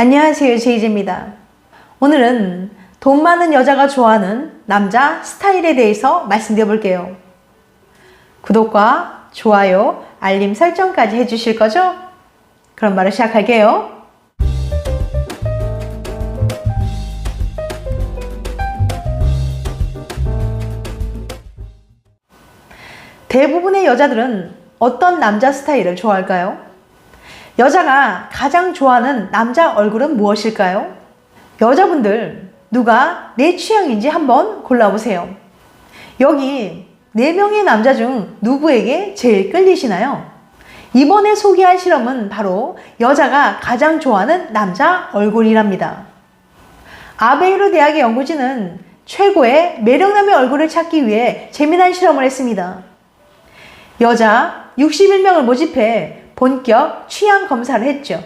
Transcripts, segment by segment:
안녕하세요. 제이제입니다. 오늘은 돈 많은 여자가 좋아하는 남자 스타일에 대해서 말씀드려 볼게요. 구독과 좋아요, 알림 설정까지 해주실 거죠? 그럼 바로 시작할게요. 대부분의 여자들은 어떤 남자 스타일을 좋아할까요? 여자가 가장 좋아하는 남자 얼굴은 무엇일까요? 여자분들, 누가 내 취향인지 한번 골라보세요. 여기 4명의 남자 중 누구에게 제일 끌리시나요? 이번에 소개할 실험은 바로 여자가 가장 좋아하는 남자 얼굴이랍니다. 아베이로 대학의 연구진은 최고의 매력남의 얼굴을 찾기 위해 재미난 실험을 했습니다. 여자 61명을 모집해 본격 취향 검사를 했죠.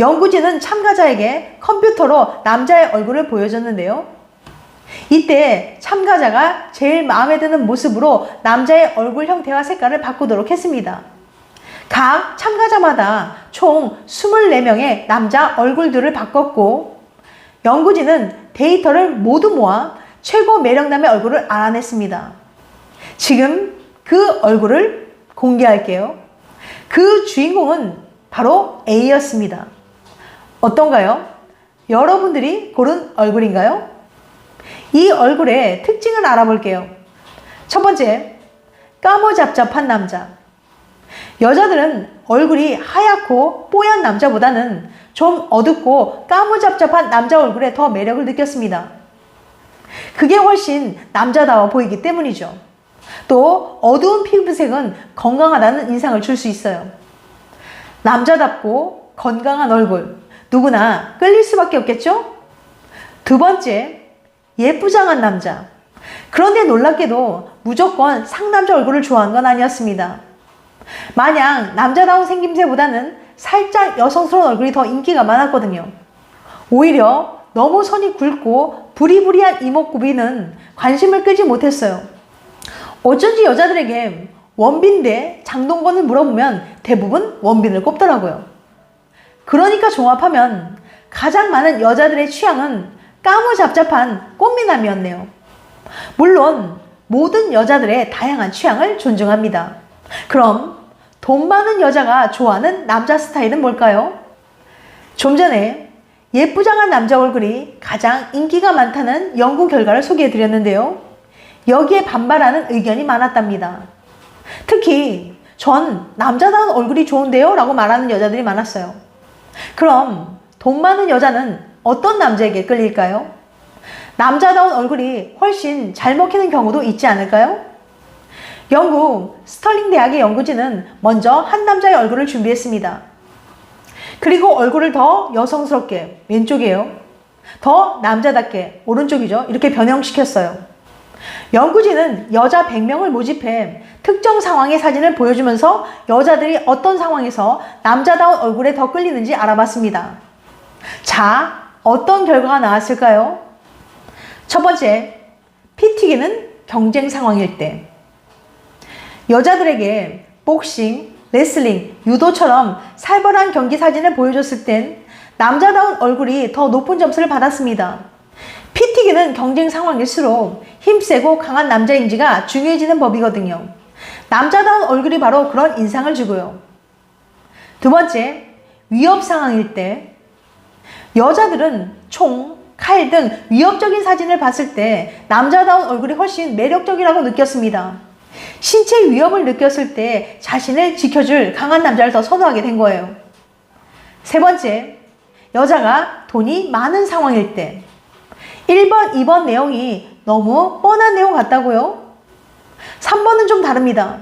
연구진은 참가자에게 컴퓨터로 남자의 얼굴을 보여줬는데요. 이때 참가자가 제일 마음에 드는 모습으로 남자의 얼굴 형태와 색깔을 바꾸도록 했습니다. 각 참가자마다 총 24명의 남자 얼굴들을 바꿨고 연구진은 데이터를 모두 모아 최고 매력남의 얼굴을 알아냈습니다. 지금 그 얼굴을 공개할게요. 그 주인공은 바로 A였습니다. 어떤가요? 여러분들이 고른 얼굴인가요? 이 얼굴의 특징을 알아볼게요. 첫 번째, 까무잡잡한 남자. 여자들은 얼굴이 하얗고 뽀얀 남자보다는 좀 어둡고 까무잡잡한 남자 얼굴에 더 매력을 느꼈습니다. 그게 훨씬 남자다워 보이기 때문이죠. 또 어두운 피부색은 건강하다는 인상을 줄 수 있어요. 남자답고 건강한 얼굴, 누구나 끌릴 수밖에 없겠죠? 두 번째, 예쁘장한 남자. 그런데 놀랍게도 무조건 상남자 얼굴을 좋아하는 건 아니었습니다. 마냥 남자다운 생김새보다는 살짝 여성스러운 얼굴이 더 인기가 많았거든요. 오히려 너무 선이 굵고 부리부리한 이목구비는 관심을 끄지 못했어요. 어쩐지 여자들에게 원빈 대 장동건을 물어보면 대부분 원빈을 꼽더라고요. 그러니까 종합하면 가장 많은 여자들의 취향은 까무잡잡한 꽃미남이었네요. 물론 모든 여자들의 다양한 취향을 존중합니다. 그럼 돈 많은 여자가 좋아하는 남자 스타일은 뭘까요? 좀 전에 예쁘장한 남자 얼굴이 가장 인기가 많다는 연구 결과를 소개해 드렸는데요. 여기에 반발하는 의견이 많았답니다. 특히 전 남자다운 얼굴이 좋은데요? 라고 말하는 여자들이 많았어요. 그럼 돈 많은 여자는 어떤 남자에게 끌릴까요? 남자다운 얼굴이 훨씬 잘 먹히는 경우도 있지 않을까요? 영국 스털링 대학의 연구진은 먼저 한 남자의 얼굴을 준비했습니다. 그리고 얼굴을 더 여성스럽게 왼쪽이에요. 더 남자답게 오른쪽이죠. 이렇게 변형시켰어요. 연구진은 여자 100명을 모집해 특정 상황의 사진을 보여주면서 여자들이 어떤 상황에서 남자다운 얼굴에 더 끌리는지 알아봤습니다. 자, 어떤 결과가 나왔을까요? 첫 번째, 피 튀기는 경쟁 상황일 때. 여자들에게 복싱, 레슬링, 유도처럼 살벌한 경기 사진을 보여줬을 땐 남자다운 얼굴이 더 높은 점수를 받았습니다. 피 튀기는 경쟁 상황일수록 힘세고 강한 남자 인지가 중요해지는 법이거든요. 남자다운 얼굴이 바로 그런 인상을 주고요. 두 번째, 위협 상황일 때 여자들은 총, 칼 등 위협적인 사진을 봤을 때 남자다운 얼굴이 훨씬 매력적이라고 느꼈습니다. 신체 위협을 느꼈을 때 자신을 지켜줄 강한 남자를 더 선호하게 된 거예요. 세 번째, 여자가 돈이 많은 상황일 때 1번, 2번 내용이 너무 뻔한 내용 같다고요? 3번은 좀 다릅니다.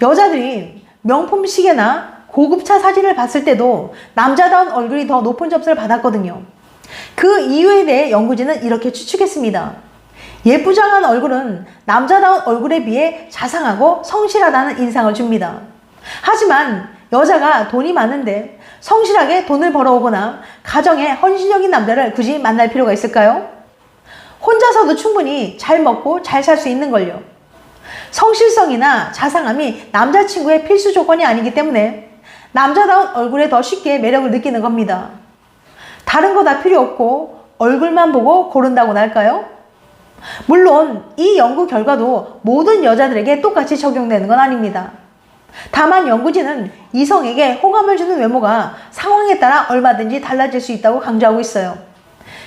여자들이 명품 시계나 고급차 사진을 봤을 때도 남자다운 얼굴이 더 높은 점수를 받았거든요. 그 이유에 대해 연구진은 이렇게 추측했습니다. 예쁘장한 얼굴은 남자다운 얼굴에 비해 자상하고 성실하다는 인상을 줍니다. 하지만 여자가 돈이 많은데 성실하게 돈을 벌어오거나 가정에 헌신적인 남자를 굳이 만날 필요가 있을까요? 혼자서도 충분히 잘 먹고 잘 살 수 있는 걸요. 성실성이나 자상함이 남자친구의 필수 조건이 아니기 때문에 남자다운 얼굴에 더 쉽게 매력을 느끼는 겁니다. 다른 거 다 필요 없고 얼굴만 보고 고른다고나 할까요? 물론 이 연구 결과도 모든 여자들에게 똑같이 적용되는 건 아닙니다. 다만 연구진은 이성에게 호감을 주는 외모가 상황에 따라 얼마든지 달라질 수 있다고 강조하고 있어요.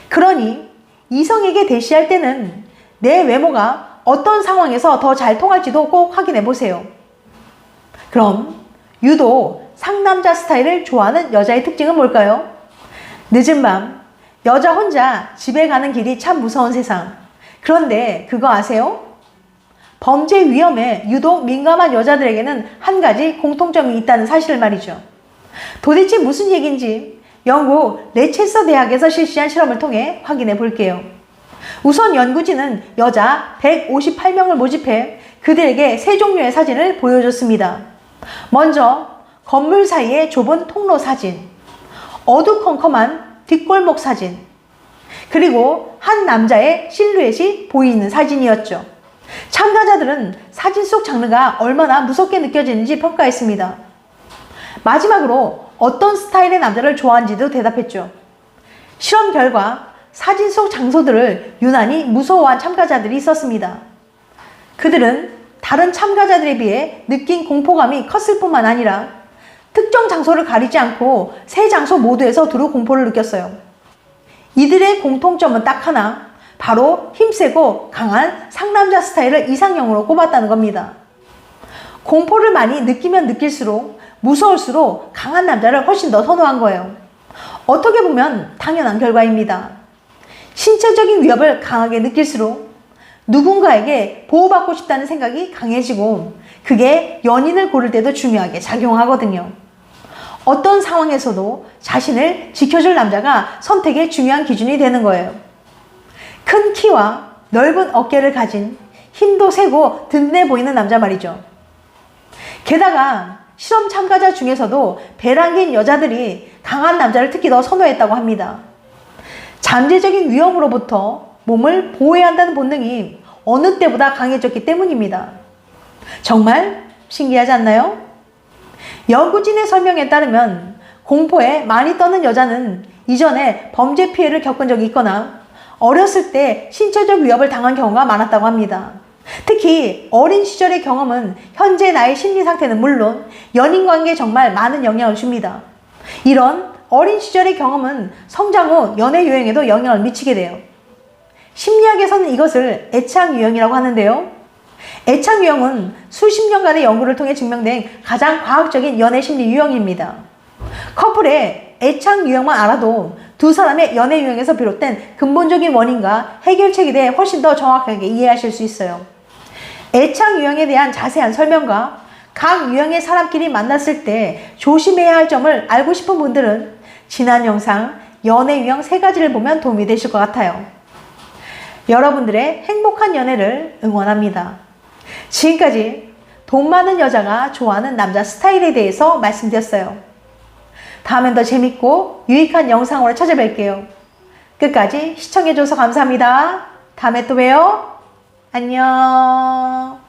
그러니 이성에게 대시할 때는 내 외모가 어떤 상황에서 더 잘 통할지도 꼭 확인해 보세요. 그럼 유독 상남자 스타일을 좋아하는 여자의 특징은 뭘까요? 늦은 밤 여자 혼자 집에 가는 길이 참 무서운 세상. 그런데 그거 아세요? 범죄 위험에 유독 민감한 여자들에게는 한 가지 공통점이 있다는 사실을 말이죠. 도대체 무슨 얘기인지 영국 레체스터 대학에서 실시한 실험을 통해 확인해 볼게요. 우선 연구진은 여자 158명을 모집해 그들에게 세 종류의 사진을 보여줬습니다. 먼저 건물 사이의 좁은 통로 사진, 어두컴컴한 뒷골목 사진, 그리고 한 남자의 실루엣이 보이는 사진이었죠. 참가자들은 사진 속 장르가 얼마나 무섭게 느껴지는지 평가했습니다. 마지막으로 어떤 스타일의 남자를 좋아하는지도 대답했죠. 실험 결과 사진 속 장소들을 유난히 무서워한 참가자들이 있었습니다. 그들은 다른 참가자들에 비해 느낀 공포감이 컸을 뿐만 아니라 특정 장소를 가리지 않고 세 장소 모두에서 두루 공포를 느꼈어요. 이들의 공통점은 딱 하나, 바로 힘세고 강한 상남자 스타일을 이상형으로 꼽았다는 겁니다. 공포를 많이 느끼면 느낄수록 무서울수록 강한 남자를 훨씬 더 선호한 거예요. 어떻게 보면 당연한 결과입니다. 신체적인 위협을 강하게 느낄수록 누군가에게 보호받고 싶다는 생각이 강해지고 그게 연인을 고를 때도 중요하게 작용하거든요. 어떤 상황에서도 자신을 지켜줄 남자가 선택의 중요한 기준이 되는 거예요. 큰 키와 넓은 어깨를 가진 힘도 세고 든든해 보이는 남자 말이죠. 게다가 실험 참가자 중에서도 배란긴 여자들이 강한 남자를 특히 더 선호했다고 합니다. 잠재적인 위험으로부터 몸을 보호해야 한다는 본능이 어느 때보다 강해졌기 때문입니다. 정말 신기하지 않나요? 연구진의 설명에 따르면 공포에 많이 떠는 여자는 이전에 범죄 피해를 겪은 적이 있거나 어렸을 때 신체적 위협을 당한 경우가 많았다고 합니다. 특히 어린 시절의 경험은 현재 나의 심리 상태는 물론 연인 관계에 정말 많은 영향을 줍니다. 이런 어린 시절의 경험은 성장 후 연애 유형에도 영향을 미치게 돼요. 심리학에서는 이것을 애착 유형이라고 하는데요. 애착 유형은 수십 년간의 연구를 통해 증명된 가장 과학적인 연애 심리 유형입니다. 커플의 애착 유형만 알아도 두 사람의 연애 유형에서 비롯된 근본적인 원인과 해결책에 대해 훨씬 더 정확하게 이해하실 수 있어요. 애착 유형에 대한 자세한 설명과 각 유형의 사람끼리 만났을 때 조심해야 할 점을 알고 싶은 분들은 지난 영상 연애 유형 세 가지를 보면 도움이 되실 것 같아요. 여러분들의 행복한 연애를 응원합니다. 지금까지 돈 많은 여자가 좋아하는 남자 스타일에 대해서 말씀드렸어요. 다음엔 더 재밌고 유익한 영상으로 찾아뵐게요. 끝까지 시청해줘서 감사합니다. 다음에 또 봬요. 안녕.